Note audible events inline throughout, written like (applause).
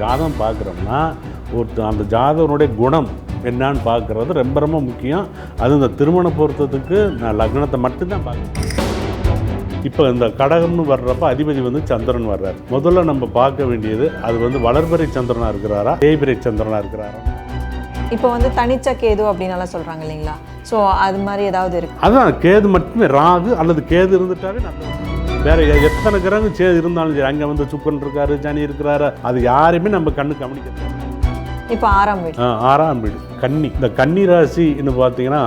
ஜாதகம் பார்க்குறோம்னா ஒரு அந்த ஜாதகனுடைய குணம் என்னான்னு பார்க்குறது ரொம்ப ரொம்ப முக்கியம். அது இந்த திருமண பொருத்தத்துக்கு நான் லக்னத்தை மட்டும்தான் பார்க்குறேன் இப்போ இந்த கடகம்னு வர்றப்ப அதிபதி வந்து சந்திரன் வர்றாரு. முதல்ல நம்ம பார்க்க வேண்டியது அது வந்து வளர்பிறை சந்திரனா இருக்கிறாரா தேய்பிறை சந்திரனா இருக்கிறாரா? இப்போ வந்து தனிச்ச கேது அப்படின்னு எல்லாம் சொல்றாங்க இல்லைங்களா? ஸோ அது மாதிரி ஏதாவது இருக்கு. அதான் கேது மட்டுமே ராகு அல்லது கேது இருந்துட்டாவே நல்லது வேற எத்தனை கிரகம் சேது இருந்தாலும் சரி அங்கே வந்து சுக்கன் இருக்காரு சனி இருக்கிறாரு அது யாரையுமே நம்ம கண்ணு கவனிக்கிறது இப்போ ஆறாம் வீடு. ஆ, ஆறாம் வீடு கன்னி. இந்த கன்னி ராசின்னு பார்த்தீங்கன்னா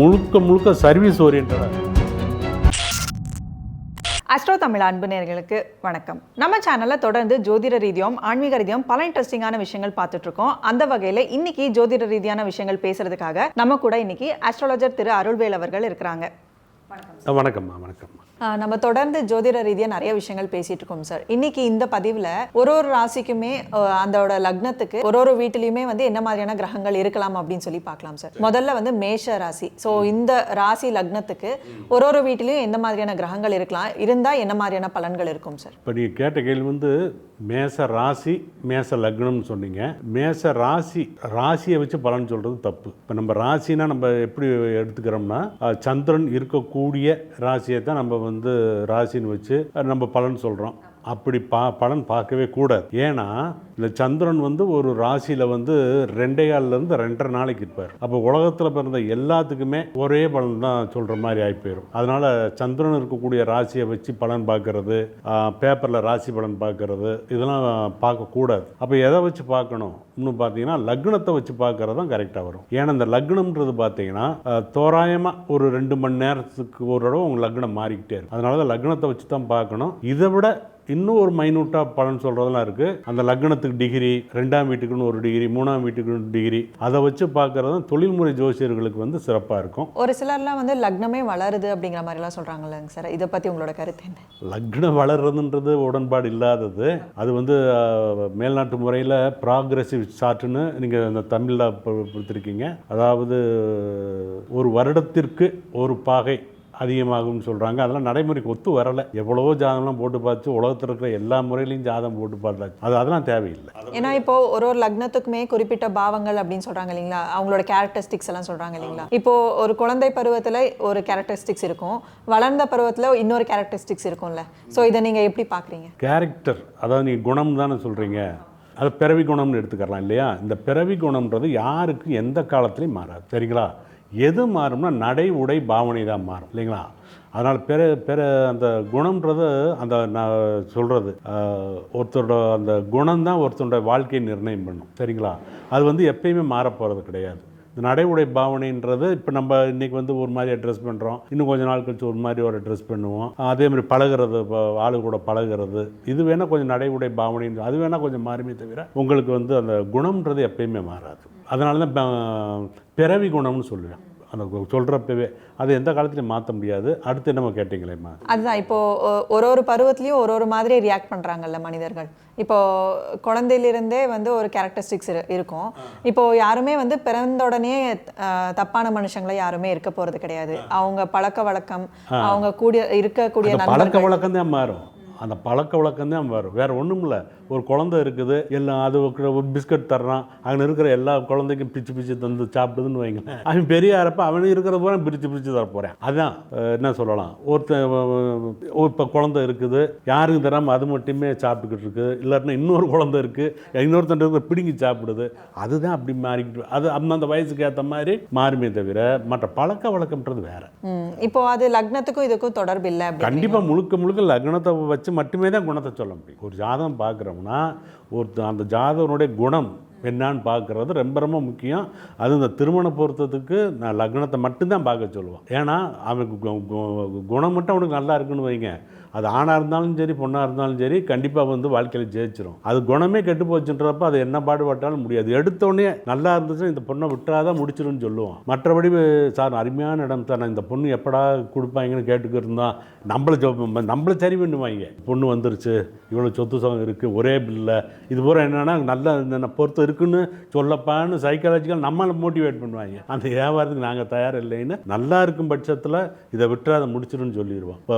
முழுக்க முழுக்க சர்வீஸ் ஓரியன்டாக அஸ்ட்ரோ தமிழ் அன்பு நேயர்களுக்கு வணக்கம். நம்ம சேனல்ல தொடர்ந்து ஜோதிட ரீதியாகவும் ஆன்மீக ரீதியாகவும் பல இன்ட்ரெஸ்டிங்கான விஷயங்கள் பார்த்துட்டு இருக்கோம். அந்த வகையில இன்னைக்கு ஜோதிட ரீதியான விஷயங்கள் பேசுறதுக்காக நம்ம கூட இன்னைக்கு அஸ்ட்ராலஜர் திரு அருள்வேல் அவர்கள் இருக்கிறாங்க. வணக்கம்மா வணக்கம்மா. ஆ, நம்ம தொடர்ந்து ஜோதிட ரீதியாக நிறைய விஷயங்கள் பேசிட்டு இருக்கோம் சார் இன்னைக்கு இந்த பதிவில் ஒரு ஒரு ராசிக்குமே அதோட லக்னத்துக்கு ஒரு ஒரு வீட்டிலையுமே வந்து என்ன மாதிரியான கிரகங்கள் இருக்கலாம் அப்படின்னு சொல்லி பார்க்கலாம் சார் முதல்ல வந்து மேஷ ராசி. ஸோ இந்த ராசி லக்னத்துக்கு ஒரு ஒரு வீட்டிலையும் எந்த மாதிரியான கிரகங்கள் இருக்கலாம்? இருந்தால் என்ன மாதிரியான பலன்கள் இருக்கும் சார் இப்போ நீங்கள் கேட்ட கேள்வி வந்து மேச ராசி மேச லக்னம்னு சொன்னீங்க. மேச ராசி ராசியை வச்சு பலன் சொல்கிறது தப்பு. இப்போ நம்ம ராசினா நம்ம எப்படி எடுத்துக்கிறோம்னா சந்திரன் இருக்கக்கூடிய ராசியை தான் நம்ம வந்து ராசின்னு வச்சு நம்ம பலன் சொல்கிறோம் அப்படி பா பலன் பார்க்கவே கூடாது. ஏன்னா இந்த சந்திரன் வந்து ஒரு ராசியில் வந்து ரெண்டே காலிலேருந்து ரெண்டரை நாளைக்கு இருப்பார். அப்போ உலகத்தில் பிறந்த எல்லாத்துக்குமே ஒரே பலன் தான் சொல்கிற மாதிரி ஆகி போயிடும் அதனால் சந்திரன் இருக்கக்கூடிய ராசியை வச்சு பலன் பார்க்கறது பேப்பரில் ராசி பலன் பார்க்கறது இதெல்லாம் பார்க்கக்கூடாது அப்போ எதை வச்சு பார்க்கணும்? இன்னும் பார்த்தீங்கன்னா லக்னத்தை வச்சு பார்க்கறது தான் கரெக்டாக வரும். ஏன்னா இந்த லக்னம்ன்றது பார்த்தீங்கன்னா தோராயமாக ஒரு ரெண்டு மணி நேரத்துக்கு ஒரு தடவை உங்கள் லக்னம் மாறிக்கிட்டே இருக்கும். அதனால தான் லக்னத்தை வச்சு தான் பார்க்கணும். இதை விட இன்னும் ஒரு மைனூட்டாக பலன் சொல்கிறதெல்லாம் இருக்குது அந்த லக்னத்துக்கு டிகிரி ரெண்டாம் வீட்டுக்குன்னு ஒரு டிகிரி மூணாம் வீட்டுக்குன்னு டிகிரி அதை வச்சு பார்க்குறது தொழில்முறை ஜோசியர்களுக்கு வந்து சிறப்பாக இருக்கும். ஒரு சிலர்லாம் வந்து லக்னமே வளருது அப்படிங்கிற மாதிரிலாம் சொல்கிறாங்கல்லங்க சார். இதை பற்றி உங்களோட கருத்து என்ன? லக்னம் வளர்றதுன்றது உடன்பாடு இல்லாதது. அது வந்து மேல்நாட்டு முறையில் ப்ராக்ரெசிவ் சார்ட்டுன்னு நீங்கள் அந்த தமிழில் கொடுத்துருக்கீங்க அதாவது ஒரு வருடத்திற்கு ஒரு பாகை அதிகமாகும்னு சொல்கிறாங்க அதெல்லாம் நடைமுறைக்கு ஒத்து வரலை. எவ்வளவோ ஜாதகம்லாம் போட்டு பார்த்து உலகத்தில் இருக்கிற எல்லா முறையிலையும் ஜாதகம் போட்டு பார்த்தாச்சு. அது அதெல்லாம் தேவையில்லை. ஏன்னா இப்போ ஒரு ஒரு லக்னத்துக்குமே குறிப்பிட்ட பாவங்கள் அப்படின்னு சொல்றாங்க இல்லைங்களா? அவங்களோட கேரக்டரிஸ்டிக்ஸ் எல்லாம் சொல்றாங்க இல்லைங்களா? இப்போ ஒரு குழந்தை பருவத்துல ஒரு கேரக்டரிஸ்டிக்ஸ் இருக்கும். வளர்ந்த பருவத்துல இன்னொரு கேரக்டரிஸ்டிக்ஸ் இருக்கும்ல. ஸோ இதை நீங்க எப்படி பாக்குறீங்க கேரக்டர் அதாவது நீங்கள் குணம் தானே சொல்கிறீங்க அது பிறவி குணம்னு எடுத்துக்கலாம் இல்லையா? இந்த பிறவி குணம்ன்றது யாருக்கு எந்த காலத்துலையும் மாறாது. சரிங்களா? எது மாறும்னா நடை உடை பாவனை தான் மாறும் இல்லைங்களா? அதனால் பிற பிற அந்த குணம்ன்றது அந்த நான் சொல்கிறது ஒருத்தரோட அந்த குணம் தான் ஒருத்தரோட வாழ்க்கையை நிர்ணயம் பண்ணும் சரிங்களா? அது வந்து எப்பயுமே மாறப் போகிறது கிடையாது. இந்த நடை உடை பாவனைன்றது இப்போ நம்ம இன்னைக்கு வந்து ஒரு மாதிரி ட்ரெஸ் பண்ணுறோம் இன்னும் கொஞ்சம் நாள் கழிச்சு ஒரு மாதிரி ஒரு ட்ரெஸ் பண்ணுவோம். அதே மாதிரி பழகுறது இப்போ ஆளு கூட பழகுறது இது வேணால் கொஞ்சம் நடை உடை பாவனை அது வேணால் கொஞ்சம் மாறுமே தவிர உங்களுக்கு வந்து அந்த குணம்ன்றது எப்பயுமே மாறாது. அதனால தான் ப- பிறவி குணம்னு சொல்லுவேன். அந்த சொல்கிறப்பவே அது எந்த காலத்துலையும் மாற்ற முடியாது. அடுத்து என்னமோ கேட்டிங்களேம்மா. அதுதான். இப்போ ஒ- ஒரு ஒரு பருவத்திலயும் ஒரு ஒரு மாதிரி ரியாக்ட் பண்றாங்கல்ல மனிதர்கள். இப்போ குழந்தையிலிருந்தே வந்து ஒரு கேரக்டரிஸ்டிக்ஸ் இருக்கும். இப்போ யாருமே வந்து பிறந்த உடனே தப்பான மனுஷங்களை யாருமே இருக்க போறது கிடையாது. அவங்க பழக்க வழக்கம் அவங்க கூடிய இருக்கக்கூடிய பழக்க வழக்கம் தான் மாறும். அந்த பழக்க வழக்கம் தான் மாறும். வேற ஒன்றும் இல்லை ஒரு குழந்தை இருக்குது எல்லாம் அது ஒரு பிஸ்கட் தர்றான் அங்கே இருக்கிற எல்லா குழந்தைக்கும் பிச்சு பிச்சு தந்து சாப்பிடுதுன்னு வைங்களேன். அவன் பெரிய ஆறப்ப அவன் இருக்கிற பூரா பிரித்து பிரித்து தர போகிறேன் அதான் அஹ், என்ன சொல்லலாம் ஒருத்தன் இப்போ குழந்தை இருக்குது யாருக்கும் தராமல் அது மட்டுமே சாப்பிட்டுக்கிட்டு இருக்குது இல்லாட்டினா இன்னொரு குழந்தை இருக்குது இன்னொருத்தன் இருக்கிற பிடுங்கி சாப்பிடுது. அதுதான் அப்படி மாறிக்கிட்டு அது அந்தந்த வயசுக்கு ஏற்ற மாதிரி மாறுமே தவிர மற்ற பழக்க வழக்கம்ன்றது வேற. இப்போ அது லக்னத்துக்கும் இதுக்கும் தொடர்பு இல்லை கண்டிப்பாக முழுக்க முழுக்க லக்னத்தை வச்சு மட்டுமே தான் குணத்தை சொல்ல முடியும். ஒரு ஜாதகம் பார்க்குறோம்னா ஒருத்த அந்த ஜாதகனுடைய குணம் என்னான்னு பார்க்குறது ரொம்ப ரொம்ப முக்கியம். அது இந்த திருமண பொருத்தத்துக்கு நான் லக்னத்தை மட்டும்தான் பார்க்க சொல்லுவேன். ஏன்னா அவனுக்கு குணம் மட்டும் அவனுக்கு நல்லா இருக்குன்னு வைங்க. அது ஆணாக இருந்தாலும் சரி பொண்ணாக இருந்தாலும் சரி கண்டிப்பாக வந்து வாழ்க்கையில் ஜெயிச்சிடும் அது குணமே கெட்டு போச்சுன்றப்ப அது என்ன பாடுபட்டாலும் முடியாது. எடுத்தோடனே நல்லா இருந்துச்சுன்னா இந்த பொண்ணை விட்டுறாதான் முடிச்சிடும்னு சொல்லுவோம். மற்றபடி சார் அருமையான இடம் சார். நான் இந்த பொண்ணு எப்படா கொடுப்பாங்கன்னு கேட்டுக்கிட்டு இருந்தான் நம்மளை நம்மளை சரி பண்ணுவாங்க. பொண்ணு வந்துருச்சு இவ்வளோ சொத்து சுகம் இருக்குது ஒரே பில்லை. இது பூரா என்னென்னா நல்ல இந்த பொறுத்து இருக்குன்னு சொல்லப்பான்னு சைக்காலஜிக்கல் நம்மளை மோட்டிவேட் பண்ணுவாங்க. அந்த வியாபாரத்துக்கு நாங்கள் தயார் இல்லைன்னு நல்லா இருக்கும் பட்சத்தில் இதை விட்டுறாத முடிச்சிடும்னு சொல்லிடுவோம். இப்போ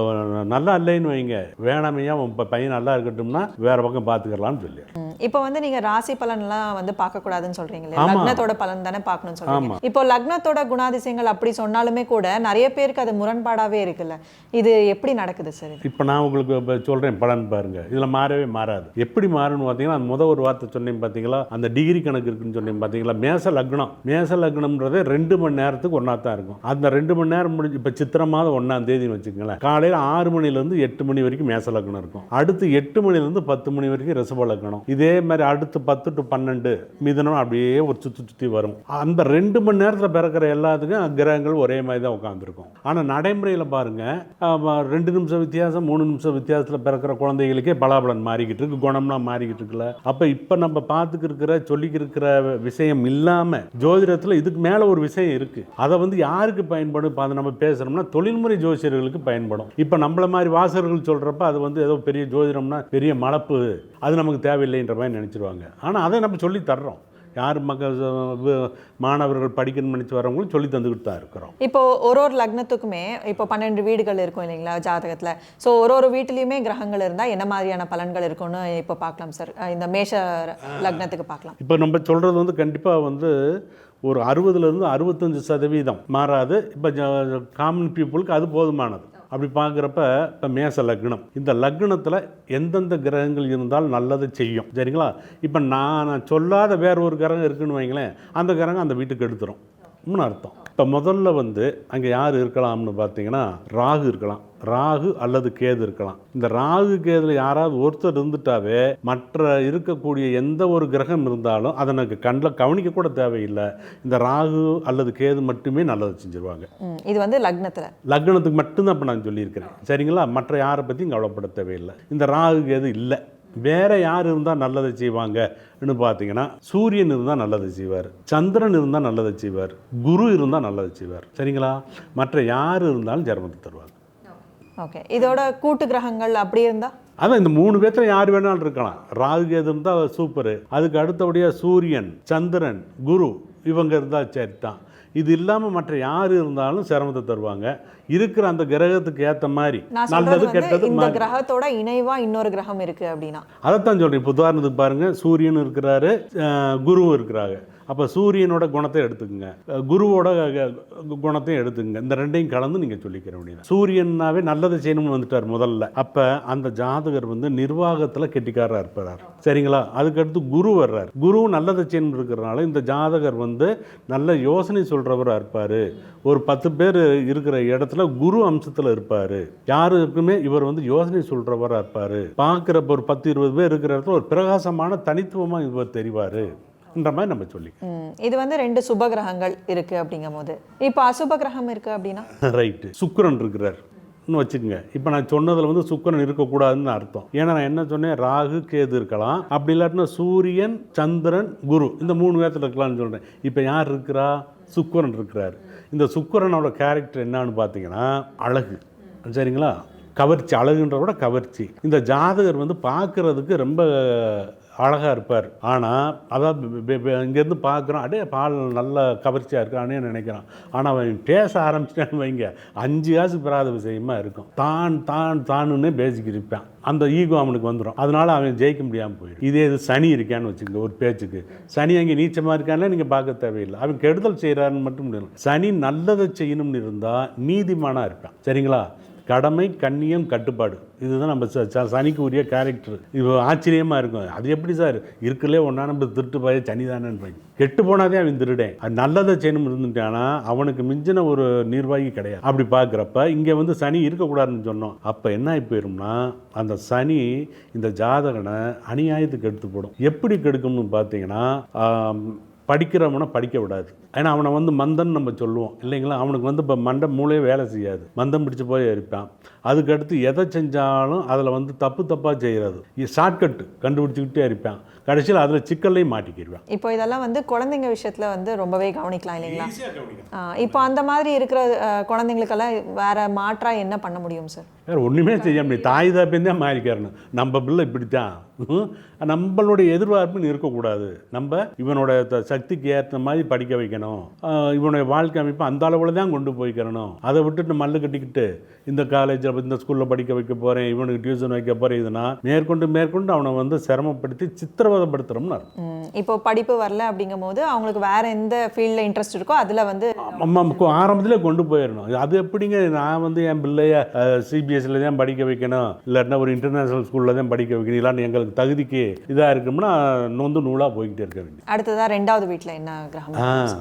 நல்லா இல்லைன்னு வைங்க. வேணாமையா உன் பையன் நல்லா இருக்கட்டும்னா வேற பக்கம் பார்த்துக்கலாம்னு ம், இப்போ வந்து நீங்க ராசி பலன்லாம் வந்து பார்க்க கூடாதுன்னு சொல்றீங்களே ஆமா. லக்னத்தோட பலன் தானே பார்க்கணும்னு சொல்றீங்க. இப்போ லக்னத்தோட குணாதிசயங்கள் அப்படி சொன்னாலுமே கூட நிறைய பேருக்கு அது முரண்பாடாவே இருக்குல்ல. இது எப்படி நடக்குது சார் இப்போ நான் உங்களுக்கு இப்போ சொல்கிறேன் பலன் பாருங்க. இதில் மாறவே மாறாது. எப்படி மாறும்னு பார்த்தீங்கன்னா அந்த முத ஒரு வார்த்தை சொன்னேன் பார்த்தீங்களா? அந்த டிகிரி கணக்கு இருக்குன்னு சொன்னேன் பார்த்தீங்களா? மேச லக்னம். மேச லக்னம்ன்றது ரெண்டு மணி நேரத்துக்கு ஒன்றா தான் இருக்கும். அந்த ரெண்டு மணி நேரம் முடிஞ்சு இப்போ சித்திரை மாதம் ஒன்றாம் தேதின்னு வச்சுக்கோங்களேன். காலையில் ஆறு மணிலேருந்து எட்டு எட்டு மணி வரைக்கும் மேச லக்னம் இருக்கும். அடுத்து எட்டு மணிலேருந்து பத்து மணி வரைக்கும் ரிசப லக்னம். இதே மாதிரி அடுத்து பத்து டு பன்னெண்டு மிதனம் அப்படியே ஒரு சுற்றி சுற்றி வரும். அந்த ரெண்டு மணி நேரத்தில் பிறக்கிற எல்லாத்துக்கும் கிரகங்கள் ஒரே மாதிரி தான் உட்காந்துருக்கும் ஆனால் நடைமுறையில் பாருங்கள் ரெண்டு நிமிஷம் வித்தியாசம் மூணு நிமிஷம் வித்தியாசத்தில் பிறக்கிற குழந்தைகளுக்கே பலாபலன் மாறிக்கிட்டு இருக்கு குணம்லாம் மாறிக்கிட்டு இருக்குல்ல. அப்போ இப்போ நம்ம பார்த்துக்கு இருக்கிற சொல்லிக்கு இருக்கிற விஷயம் இல்லாமல் ஜோதிடத்தில் இதுக்கு மேலே ஒரு விஷயம் இருக்குது அதை வந்து யாருக்கு பயன்படும்? இப்போ அதை நம்ம பேசுகிறோம்னா தொழில்முறை ஜோசியர்களுக்கு பயன்படும். இப்போ நம்மள மாதிரி வாச வாசகர்கள் சொல்கிறப்ப அது வந்து ஏதோ பெரிய ஜோதிடம்னா பெரிய மலப்பு அது நமக்கு தேவையில்லைன்ற மாதிரி நினச்சிருவாங்க. ஆனால் அதை நம்ம சொல்லி தர்றோம். யார் மக்கள் மாணவர்கள் படிக்கணும்னு நினச்சி வரவங்களும் சொல்லி தந்துக்கிட்டு தான் இருக்கிறோம். இப்போ ஒரு ஒரு லக்னத்துக்குமே இப்போ பன்னெண்டு வீடுகள் இருக்கும் இல்லைங்களா ஜாதகத்துல? ஸோ ஒரு ஒரு வீட்லயுமே கிரகங்கள் இருந்தா என்ன மாதிரியான பலன்கள் இருக்கும்னு இப்போ பார்க்கலாம் சார் இந்த மேஷ லக்னத்துக்கு பார்க்கலாம். இப்போ நம்ம சொல்கிறது வந்து கண்டிப்பாக வந்து ஒரு அறுபதுலேருந்து அறுபத்தஞ்சு சதவீதம் மாறாது. இப்போ காமன் பீப்புளுக்கு அது போதுமானது. அப்படி பார்க்குறப்ப இப்போ மேச லக்னம். இந்த லக்னத்தில் எந்தெந்த கிரகங்கள் இருந்தால் நல்லது செய்யும். சரிங்களா? இப்போ நான் சொல்லாத வேற ஒரு கிரகம் இருக்குன்னு வைங்களேன் அந்த கிரகம் அந்த வீட்டுக்கு எடுத்துரும். ம்னு அர்த்தம்? இப்போ முதல்ல வந்து அங்கே யார் இருக்கலாம்னு பார்த்தீங்கன்னா ராகு இருக்கலாம். ராகு அல்லது கேது இருக்கலாம். இந்த ராகு கேதுல யாராவது ஒருத்தர் இருந்துட்டாவே மற்ற இருக்கக்கூடிய எந்த ஒரு கிரகம் இருந்தாலும் அதை எனக்கு கண்ணில் கவனிக்க கூட தேவையில்லை. இந்த ராகு அல்லது கேது மட்டுமே நல்லது செஞ்சுருவாங்க. இது வந்து லக்னத்துல. லக்னத்துக்கு மட்டும்தான் இப்போ நான் சொல்லியிருக்கிறேன். சரிங்களா? மற்ற யாரை பற்றியும் கவலைப்பட தேவையில்லை. இந்த ராகு கேது இல்லை. வேற யார் இருந்தால் நல்லதை செய்வாங்கன்னு பார்த்தீங்கன்னா சூரியன் இருந்தால் நல்லதை செய்வார் சந்திரன் இருந்தால் நல்லதை செய்வார் குரு இருந்தால் நல்லதை செய்வார். சரிங்களா? மற்ற யார் இருந்தாலும் ஜெர்மத்தை தருவாங்க. ஓகே இதோட கூட்டு கிரகங்கள் அப்படி இருந்தா? அதான் இந்த மூணு பேர்த்துல யார் வேணாலும் இருக்கலாம். ராகு கேது இருந்தால் சூப்பரு. அதுக்கு அடுத்தபடியாக சூரியன் சந்திரன் குரு இவங்க இருந்தால் சரி தான் இது இல்லாமல் மற்ற யார் இருந்தாலும் சிரமத்தை தருவாங்க. இருக்கிற அந்த கிரகத்துக்கு ஏற்ற மாதிரி. நல்லது கெட்டது இந்த கிரகத்தோட இணைவா இன்னொரு கிரகம் இருக்கு அப்படின்னா. அதைத்தான் சொல்கிறேன் இப்போ உதாரணத்துக்கு பாருங்க சூரியன் இருக்கிறாரு குருவும் இருக்கிறாங்க. அப்போ சூரியனோட குணத்தை எடுத்துக்கோங்க. குருவோட குணத்தையும் எடுத்துக்கங்க. இந்த ரெண்டையும் கலந்து நீங்கள் சொல்லிக்கிற முடியும் சூரியனாவே நல்லதை செய்யணும்னு வந்துட்டார் முதல்ல. அப்போ அந்த ஜாதகர் வந்து நிர்வாகத்தில் கெட்டிக்காரராக இருப்பார். சரிங்களா? அதுக்கடுத்து குரு வர்றார். குரு நல்லதை செய்யணும் இருக்கிறனால இந்த ஜாதகர் வந்து நல்ல யோசனை சொல்கிறவராக இருப்பார். ஒரு பத்து பேர் இருக்கிற இடத்துல குரு அம்சத்தில் இருப்பார். யாருக்குமே இவர் வந்து யோசனை சொல்கிறவராக இருப்பார். பார்க்குறப்ப ஒரு பத்து இருபது பேர் இருக்கிற இடத்துல ஒரு பிரகாசமான தனித்துவமாக இவர் தெரிவார். என்ற மாதிரி நம்ம சொல்லி. இது வந்து ரெண்டு சுப கிரகங்கள் இருக்கு அப்படிங்கும் போது இப்போ அசுப கிரகம் இருக்கு அப்படின்னா? ரைட்டு சுக்கிரன் இருக்கிறார். வச்சுக்கோங்க. இப்போ நான் சொன்னதில் வந்து சுக்கிரன் இருக்கக்கூடாதுன்னு அர்த்தம். ஏன்னா நான் என்ன சொன்னேன்? ராகு கேது இருக்கலாம். அப்படி இல்லாட்டினா சூரியன் சந்திரன் குரு. இந்த மூணு பேர்த்தில் இருக்கலாம்னு சொல்கிறேன் இப்போ யார் இருக்கிறா? சுக்கிரன் இருக்கிறார். இந்த சுக்கிரனோட கேரக்டர் என்னன்னு பார்த்தீங்கன்னா அழகு. சரிங்களா? கவர்ச்சி. அழகுன்ற விட கவர்ச்சி. இந்த ஜாதகர் வந்து பார்க்கறதுக்கு ரொம்ப அழகாக இருப்பார். ஆனால் அதாவது இங்கேருந்து பார்க்குறோம் அடே பால் நல்ல கவர்ச்சியாக இருக்கானே நினைக்கிறான் ஆனால் அவன் பேச ஆரம்பிச்சிட்டான்னு வைங்க அஞ்சு காசு பெறாத விஷயமாக இருக்கும். தான் தான் தானுன்னே பேசிக்கிட்டு இருப்பான். அந்த ஈகோ அவனுக்கு வந்துடும் அதனால அவன் ஜெயிக்க முடியாமல் போயிடும். இதே இது சனி இருக்கான்னு வச்சுக்கோங்க ஒரு பேச்சுக்கு. சனி அங்கே நீச்சமாக இருக்கானே நீங்கள் பார்க்க தேவையில்லை. அவன் கெடுதல் செய்கிறான்னு மட்டும் முடியல. சனி நல்லதை செய்யணும்னு இருந்தால் நீதிமானாக இருப்பான். சரிங்களா? கடமை கண்ணியம் கட்டுப்பாடு. இதுதான் நம்ம ச- ச- சனிக்கு உரிய கேரக்டர் இப்போ ஆச்சரியமாக இருக்கும். அது எப்படி சார் இருக்கலே ஒன்றா நம்ம திருட்டு பய சனி கெட்டு போனாதே அவன் திருடேன். அது நல்லதை செய்யணும் இருந்துட்டானா அவனுக்கு மிஞ்சின ஒரு நிர்வாகி கிடையாது. அப்படி பார்க்குறப்ப இங்கே வந்து சனி இருக்கக்கூடாதுன்னு சொன்னோம். அப்போ என்ன ஆகி போயிரும்னா அந்த சனி இந்த ஜாதகனை அநியாயத்துக்கு எடுத்து போடும். எப்படி கெடுக்கும்னு பார்த்தீங்கன்னா படிக்கிறவனை படிக்க விடாது. ஏன்னா அவனை வந்து மந்தன் நம்ம சொல்லுவோம். இல்லைங்களா? அவனுக்கு வந்து இப்போ மண்டை மூளையே வேலை செய்யாது. மந்தம் பிடிச்சு போய் இருப்பான். அதுக்கடுத்து எதை செஞ்சாலும் அதில் வந்து தப்பு தப்பாக செய்கிறது ஷார்ட்கட்டு கண்டுபிடிச்சிக்கிட்டே இருப்பான். கடைசியில் அதில் சிக்கல்லையும் மாட்டிக்கிடுவான் இப்போ இதெல்லாம் வந்து குழந்தைங்க விஷயத்துல வந்து ரொம்பவே கவனிக்கலாம் இல்லைங்களா? இப்போ அந்த மாதிரி இருக்கிற குழந்தைங்களுக்கெல்லாம் வேற மாற்றா என்ன பண்ண முடியும் சார் வேறு ஒன்றுமே செய்ய முடியாது. தாய் தாப்பின் தான் மாறிக்கிறணும். நம்ம பிள்ளை இப்படித்தான். ஹம், (laughs) நம்மளுடைய எதிர்பார்ப்புன்னு இருக்கக்கூடாது. நம்ம இவனோட சக்திக்கு ஏற்ற மாதிரி படிக்க வைக்கணும். இவனுடைய வாழ்க்கை அமைப்பு அந்த அளவில் தான் கொண்டு போய்க்கிறணும். அதை விட்டுட்டு மல்லு கட்டிக்கிட்டு இந்த காலேஜில் இந்த ஸ்கூலில் படிக்க வைக்க போகிறேன் இவனுக்கு டியூஷன் வைக்க போகிறேன் இதுனா மேற்கொண்டு மேற்கொண்டு அவனை வந்து சிரமப்படுத்தி சித்திரவதைப்படுத்துகிறோம்னு இப்போ படிப்பு வரல அப்படிங்கும் போது அவங்களுக்கு வேற எந்த ஃபீல்டில் இன்ட்ரெஸ்ட் இருக்கோ அதில் வந்து அம்மா ஆரம்பத்திலே கொண்டு போயிடணும் அது எப்படிங்க? நான் வந்து என் பிள்ளைய சிபிஎஸ்சியில் தான் படிக்க வைக்கணும். இல்லாட்டினா ஒரு இன்டர்நேஷனல் ஸ்கூலில் தான் படிக்க வைக்கணும். இல்லாட்டி எங்களுக்கு தகுதிக்கு இதாக இருக்கும்னா நொந்து நூலாக போய்கிட்டே இருக்க வேண்டியது. அடுத்ததா ரெண்டாவது வீட்டில் என்ன கிரகம்?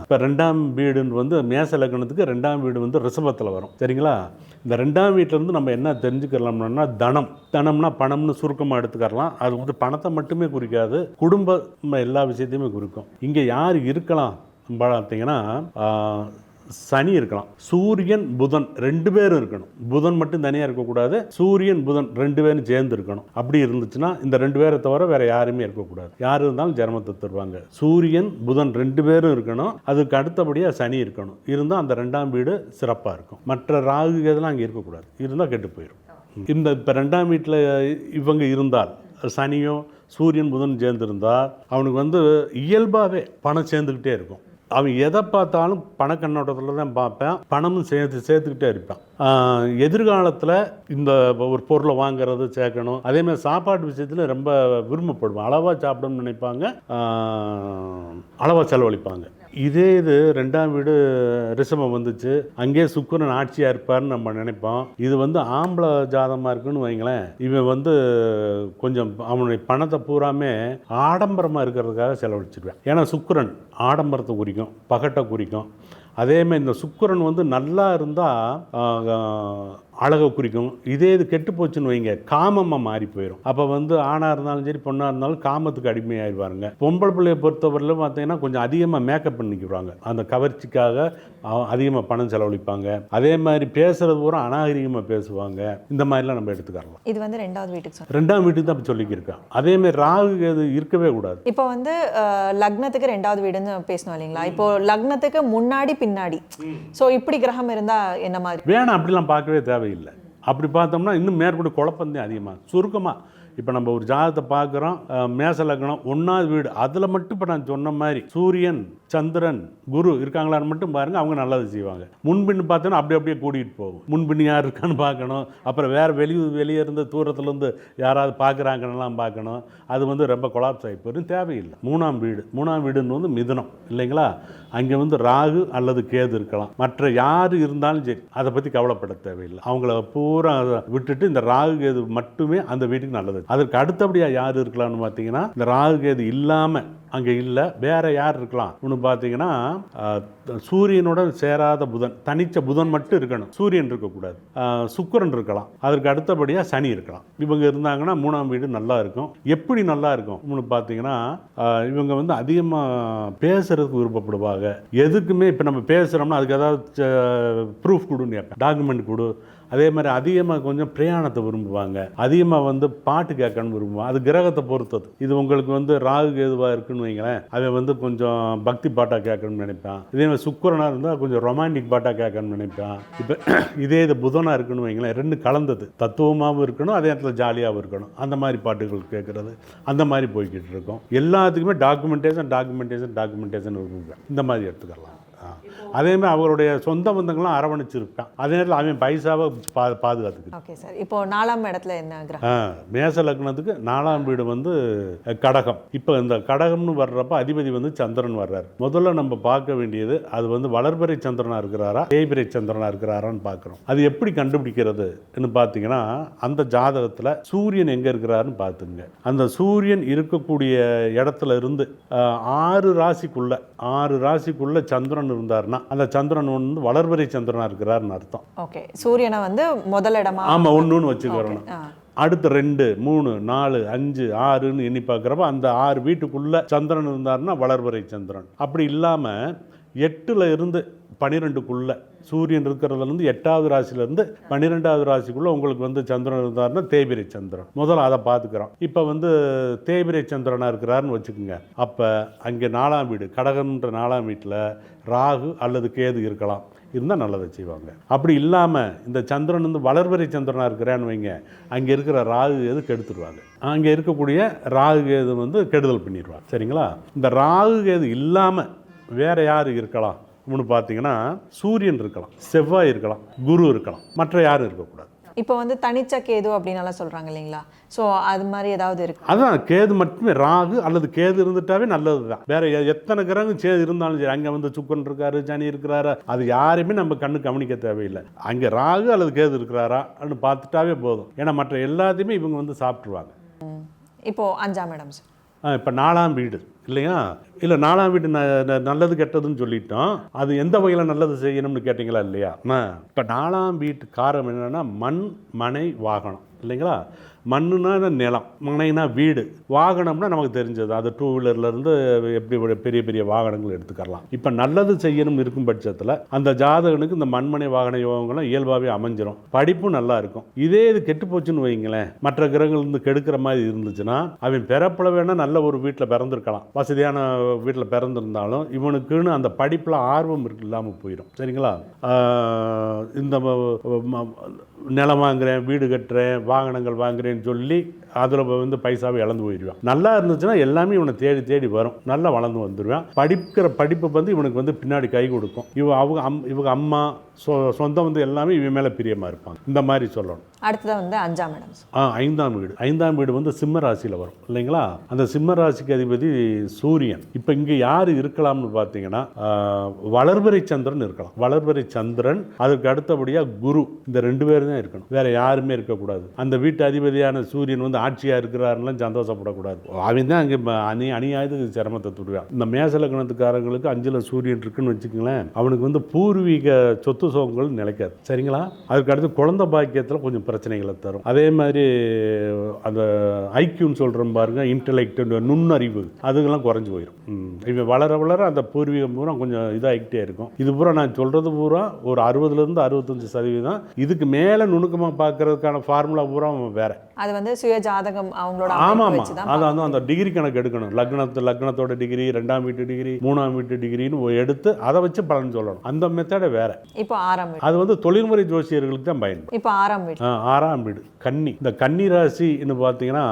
இப்போ ரெண்டாம் வீடுன்னு வந்து மேச லக்னத்துக்கு ரெண்டாம் வீடு வந்து ரிஷபத்தில் வரும். சரிங்களா? இந்த ரெண்டாம் வீட்டிலேருந்து நம்ம என்ன தெரிஞ்சுக்கலாம்னா தனம். தனம்னா பணம்னு சுருக்கமாக எடுத்துக்கலாம் அது வந்து பணத்தை மட்டுமே குறிக்காது குடும்ப எல்லா விஷயத்தையுமே குறிக்கும். இங்கே யார் இருக்கலாம்? பார்த்தீங்கன்னா சனி இருக்கலாம். சூரியன் புதன் ரெண்டு பேரும் இருக்கணும். புதன் மட்டும் தனியாக இருக்கக்கூடாது சூரியன் புதன் ரெண்டு பேரும் சேர்ந்து இருக்கணும். அப்படி இருந்துச்சுன்னா இந்த ரெண்டு பேரை தவிர வேற யாருமே இருக்கக்கூடாது யார் இருந்தாலும் ஜென்மத்தை தருவாங்க. சூரியன் புதன் ரெண்டு பேரும் இருக்கணும். அதுக்கு அடுத்தபடியாக சனி இருக்கணும். இருந்தால் அந்த ரெண்டாம் வீடு சிறப்பாக இருக்கும். மற்ற ராகு இதெல்லாம் அங்கே இருக்கக்கூடாது இருந்தால் கெட்டு போயிடும் இந்த இப்போ ரெண்டாம் வீட்டில் இவங்க இருந்தால் சனியோ சூரியன் புதன் சேர்ந்துருந்தால் அவனுக்கு வந்து இயல்பாகவே பணம் சேர்ந்துக்கிட்டே இருக்கும். அவன் எதை பார்த்தாலும் பணக்கண்ணோட்டத்தில் தான் பார்ப்பேன். பணமும் சேர்த்து சேர்த்துக்கிட்டே இருப்பான். எதிர்காலத்தில் இந்த ஒரு பொருளை வாங்குறது சேர்க்கணும். அதே மாதிரி சாப்பாட்டு விஷயத்தில் ரொம்ப விரும்பப்படுவான் அளவாக சாப்பிடணும்னு நினைப்பாங்க. அளவாக செலவழிப்பாங்க. இதே இது ரெண்டாம் வீடு ரிஷபம் வந்துச்சு. அங்கேயே சுக்கரன் ஆட்சியாக இருப்பார்னு நம்ம நினைப்போம். இது வந்து ஆம்பளை ஜாதமாக இருக்குன்னு வைங்களேன். இவன் வந்து கொஞ்சம் அவனுடைய பணத்தை பூராமே ஆடம்பரமாக இருக்கிறதுக்காக செலவழிச்சிருவேன். ஏன்னா சுக்கரன் ஆடம்பரத்தை குறிக்கும் பகட்டை குறிக்கும். அதேமாதிரி இந்த சுக்கரன் வந்து நல்லா இருந்தால் அழகை குறிக்கும். இதே இது கெட்டு போச்சுன்னு வைங்க காமமாக மாறி போயிடும் அப்போ வந்து ஆணாக இருந்தாலும் சரி பொண்ணாக இருந்தாலும் காமத்துக்கு அடிமையாயிருவாருங்க. பொம்பளை பிள்ளையை பொறுத்தவரையிலும் பார்த்தீங்கன்னா கொஞ்சம் அதிகமாக மேக்கப் பண்ணிக்குவாங்க அந்த கவர்ச்சிக்காக அதிகமாக பணம் செலவழிப்பாங்க. அதே மாதிரி பேசுறது பூரா அநாகரிகமாக பேசுவாங்க. இந்த மாதிரிலாம் நம்ம எடுத்துக்கலாம் இது வந்து ரெண்டாவது வீட்டுக்கு ரெண்டாம் வீட்டுக்கு தான் சொல்லிக்கிருக்கான். அதே மாதிரி ராகு அது இருக்கவே கூடாது. இப்போ வந்து லக்னத்துக்கு ரெண்டாவது வீடுன்னு பேசணும் இல்லைங்களா? இப்போ லக்னத்துக்கு முன்னாடி பின்னாடி. ஸோ இப்படி கிரகம் இருந்தா என்ன மாதிரி? வேணாம் அப்படிலாம் பார்க்கவே தேவையில்லை. அப்படி பார்த்தோம்னா இன்னும் மேற்கொண்டு குழப்பந்தே அதிகமாக சுருக்கமாக இப்போ நம்ம ஒரு ஜாதகத்தை பார்க்குறோம் மேச லக்னம் ஒன்றாவது வீடு. அதில் மட்டும் இப்போ நான் சொன்ன மாதிரி சூரியன் சந்திரன் குரு இருக்காங்களான்னு மட்டும் பாருங்கள் அவங்க நல்லது செய்வாங்க. முன்பின்னு பார்த்தோன்னா அப்படி அப்படியே கூட்டிகிட்டு போகும். முன்பின் யார் இருக்கான்னு பார்க்கணும். அப்புறம் வேறு வெளியூர் வெளியே இருந்து தூரத்துலேருந்து யாராவது பார்க்குறாங்கன்னெல்லாம் பார்க்கணும். அது வந்து ரொம்ப கொலாப்ஸ் ஆகி போயிடும். தேவையில்லை. மூணாம் வீடு. மூணாம் வீடுன்னு வந்து மிதனம். இல்லைங்களா? அங்கே வந்து ராகு அல்லது கேது இருக்கலாம். மற்ற யார் இருந்தாலும் சரி அதை பற்றி கவலைப்பட தேவையில்லை. அவங்கள பூரா விட்டுட்டு இந்த ராகு கேது மட்டுமே அந்த வீட்டுக்கு நல்லது. அதற்கு அடுத்தபடியாக யார் இருக்கலாம்னு பார்த்தீங்கன்னா இந்த ராகு கேது இல்லாமல் அங்கே இல்லை. வேற யார் இருக்கலாம்? ஒன்று பார்த்தீங்கன்னா சூரியனுடன் சேராத புதன் தனிச்ச புதன் மட்டும் இருக்கணும். சூரியன் இருக்கக்கூடாது. சுக்கரன் இருக்கலாம். அதற்கு அடுத்தபடியாக சனி இருக்கலாம். இவங்க இருந்தாங்கன்னா மூணாம் வீடு நல்லா இருக்கும். எப்படி நல்லா இருக்கும்? ஒன்று பார்த்தீங்கன்னா இவங்க வந்து அதிகமாக பேசுறதுக்கு விருப்பப்படுவாங்க. எதுக்குமே இப்போ நம்ம பேசுகிறோம்னா அதுக்கு ஏதாவது ப்ரூஃப் கொடுன்னு கேட்பேன். டாக்குமெண்ட் கொடு. அதே மாதிரி அதிகமாக கொஞ்சம் பிரயாணத்தை விரும்புவாங்க. அதிகமாக வந்து பாட்டு கேட்கணும்னு விரும்புவாங்க. அது கிரகத்தை பொறுத்தது. இது உங்களுக்கு வந்து ராகு கேதுவாக இருக்குன்னு வைங்களேன். அவன் வந்து கொஞ்சம் பக்தி பாட்டாக கேட்கணும்னு நினைப்பான். இதே மாதிரி சுக்கரனாக இருந்தால் கொஞ்சம் ரொமான்டிக் பாட்டாக கேட்கணும்னு நினைப்பான். இப்போ (clears throat) இதே இது புதனாக இருக்குன்னு வைங்களேன். ரெண்டு கலந்தது. தத்துவமாகவும் இருக்கணும் அதே நேரத்தில் ஜாலியாகவும் இருக்கணும். அந்த மாதிரி பாட்டுகள் கேட்குறது அந்த மாதிரி போய்கிட்டு இருக்கோம். எல்லாத்துக்குமே டாக்குமெண்டேஷன் டாக்குமெண்டேஷன் டாக்குமெண்டேஷன் விரும்புவேன். இந்த மாதிரி எடுத்துக்கலாம். அதே மாதிரி அவருடைய சொந்த பந்தங்கள்லாம் அரவணைச்சிருப்பான் அதே நேரத்தில் அவன் பைசாவை பா பாதுகாத்துக்கு ஓகே சார். இப்போ நாலாம் இடத்துல என்ன மேச லக்னத்துக்கு நாலாம் வீடு வந்து கடகம். இப்போ இந்த கடகம்னு வர்றப்ப அதிபதி வந்து சந்திரன் வர்றாரு. முதல்ல நம்ம பார்க்க வேண்டியது அது வந்து வளர்பிறை சந்திரனா இருக்கிறாரா தேய்பிறை சந்திரனா இருக்கிறாரான்னு பார்க்குறோம். அது எப்படி கண்டுபிடிக்கிறதுன்னு பார்த்தீங்கன்னா அந்த ஜாதகத்தில் சூரியன் எங்கே இருக்கிறாருன்னு பார்த்துங்க. அந்த சூரியன் இருக்கக்கூடிய இடத்துல இருந்து ஆறு ராசிக்குள்ள ஆறு ராசிக்குள்ள சந்திரன் இருந்தாருன்னா அந்த சந்திரன் வந்து வளர்பிறை சந்திரனா இருக்கிறாருன்னு அர்த்தம். ஓகே. சூரியனை வந்து முதல் இடமா? ஆமா ஒன்றுன்னு வச்சுக்கிறோம். அடுத்து ரெண்டு மூணு நாலு அஞ்சு ஆறுன்னு எண்ணி பார்க்குறப்ப அந்த ஆறு வீட்டுக்குள்ள சந்திரன் இருந்தாருன்னா வளர்வரை சந்திரன். அப்படி இல்லாமல் எட்டுல இருந்து பன்னிரெண்டுக்குள்ளே சூரியன் இருக்கிறதுலேருந்து எட்டாவது ராசியிலேருந்து பன்னிரெண்டாவது ராசிக்குள்ளே உங்களுக்கு வந்து சந்திரன் இருந்தாருன்னா தேய்பிரை சந்திரன். முதல்ல அதை பார்த்துக்கிறோம். இப்போ வந்து தேய்பிரை சந்திரனாக இருக்கிறாருன்னு வச்சுக்கோங்க. அப்போ அங்கே நாலாம் வீடு கடகம்ன்ற நாலாம் வீட்டில் ராகு அல்லது கேது இருக்கலாம். இருந்தால் நல்லதை செய்வாங்க. அப்படி இல்லாமல் இந்த சந்திரன் வந்து வளர்வரை சந்திரனாக இருக்கிறான்னு வைங்க. அங்கே இருக்கிற ராகு எது கெடுத்துருவாங்க. அங்கே இருக்கக்கூடிய ராகு கேது வந்து கெடுதல் பண்ணிடுவாங்க. சரிங்களா? இந்த ராகு கேது இல்லாமல் வேறு யார் இருக்கலாம்? அப்படின்னு பார்த்தீங்கன்னா சூரியன் இருக்கலாம் செவ்வாய் இருக்கலாம் குரு இருக்கலாம் மற்ற யாரும் இருக்கக்கூடாது. இப்போ வந்து தனிச்ச கேது அப்படின்னலாம் சொல்றாங்க இல்லைங்களா? ஸோ அது மாதிரி ஏதாவது இருக்கு. அதான் கேது மட்டுமே ராகு அல்லது கேது இருந்துட்டாவே நல்லது தான் வேற எத்தனை கிரகம் சேது இருந்தாலும் சரி அங்கே வந்து சுக்கன் இருக்காரு சனி இருக்கிறாரு அது யாரையுமே நம்ம கண்ணு கவனிக்க தேவையில்லை. அங்கே ராகு அல்லது கேது இருக்கிறாரான்னு பார்த்துட்டாவே போதும். ஏன்னா மற்ற எல்லாத்தையுமே இவங்க வந்து சாப்பிட்ருவாங்க. இப்போ அஞ்சாம் இடம் சார் இப்போ நாலாம் வீடு இல்லையா? இல்லை நாலாம் வீடு ந ந- நல்லது கெட்டதுன்னு சொல்லிட்டோம். அது எந்த வகையில் நல்லது செய்யணும்னு கேட்டிங்களா இல்லையா? இப்போ நாலாம் வீட்டு காரணம் என்னென்னா மண் மனை வாகனம் இல்லைங்களா? மண்ணுனா நிலம். மனைனா வீடு. வாகனம்னா நமக்கு தெரிஞ்சது. அது டூ வீலர்லேருந்து எப்படி பெரிய பெரிய வாகனங்கள் எடுத்துக்கலாம் இப்போ நல்லது செய்யணும் இருக்கும் பட்சத்தில் அந்த ஜாதகனுக்கு இந்த மண்மனை வாகன யோகங்களும் இயல்பாகவே அமைஞ்சிரும். படிப்பும் நல்லா இருக்கும். இதே இது கெட்டு போச்சுன்னு வைங்களேன் மற்ற கிரகங்கள் இருந்து கெடுக்கிற மாதிரி இருந்துச்சுன்னா அவன் பிறப்பில் வேணால் நல்ல ஒரு வீட்டில் பிறந்திருக்கலாம். வசதியான வீட்டில் பிறந்திருந்தாலும் இவனுக்குன்னு அந்த படிப்பில் ஆர்வம் இருக்கு இல்லாமல் போயிடும் சரிங்களா இந்த நிலம் வாங்குறேன் வீடு கட்டுறேன் வாகனங்கள் அப்படின்னு சொல்லி அதில் வந்து பைசாவை இழந்து போயிடுவான். நல்லா இருந்துச்சுன்னா எல்லாமே இவனை தேடி தேடி வரும். நல்லா வளர்ந்து வந்துடுவான் படிக்கிற படிப்பு வந்து இவனுக்கு வந்து பின்னாடி கை கொடுக்கும். இவ அவங்க அம் இவங்க அம்மா சொ சொந்தம் வந்து எல்லாமே இவன் மேலே பிரியமாக இருப்பாங்க. இந்த மாதிரி சொல்லணும். அடுத்தது வந்து அஞ்சாம் இடம். ஆ ஐந்தாம் வீடு. ஐந்தாம் வீடு வந்து சிம்ம ராசியில் வரும். இல்லைங்களா? அந்த சிம்ம ராசிக்கு அதிபதி சூரியன். இப்போ இங்கே யார் இருக்கலாம்னு பார்த்தீங்கன்னா வளர்பறை சந்திரன் இருக்கலாம். வளர்பறை சந்திரன் அதுக்கு அடுத்தபடியாக குரு. இந்த ரெண்டு பேரும் தான் இருக்கணும். வேற யாருமே இருக்கக்கூடாது அந்த வீட்டு அதிபதியான சூரியன் வந்து ஆட்சியாக இருக்கிறாருலாம் சந்தோஷப்படக்கூடாது. அவன் தான் அங்கே அணி அணியாயது சிரமத்தை துடுவான் இந்த மேசலக்கணத்துக்காரங்களுக்கு அஞ்சில் சூரியன் இருக்குன்னு வச்சுக்கங்களேன் அவனுக்கு வந்து பூர்வீக சொத்து சோகங்கள் நிலைக்காது. சரிங்களா? அதுக்கு அடுத்து குழந்தை பாக்கியத்தில் கொஞ்சம் பிரச்சனைகளை தரும். அதே மாதிரி அந்த ஐக்கியூன்னு சொல்கிறோம் பாருங்க இன்டலெக்ட் நுண்ணறிவு அதுக்கெல்லாம் குறைஞ்சி போயிடும் ம். இவன் வளர வளர அந்த பூர்வீகம் பூரா கொஞ்சம் இதாகிக்கிட்டே இருக்கும். இது பூரா நான் சொல்கிறது பூரா ஒரு அறுபதுலேருந்து அறுபத்தஞ்சு சதவீதம். இதுக்கு மேலே நுணுக்கமாக பார்க்கறதுக்கான ஃபார்முலா பூரா வேறு. அது வந்து சுய ஜாதகம் அவங்களோட ஆமாம் அது வந்து அந்த டிகிரி கணக்கு எடுக்கணும். லக்னத்து லக்னத்தோட டிகிரி ரெண்டாம் வீட்டு டிகிரி மூணாம் வீட்டு டிகிரின்னு எடுத்து அதை வச்சு பலன் சொல்லணும். அந்த மெத்தடை வேற. இப்போ ஆறாம் வீடு. அது வந்து தொழில்முறை ஜோசியர்களுக்கு தான் பயன்படும் இப்போ ஆறாம் வீடு. ஆறாம் வீடு. கன்னி. இந்த கன்னி ராசின்னு பார்த்தீங்கன்னா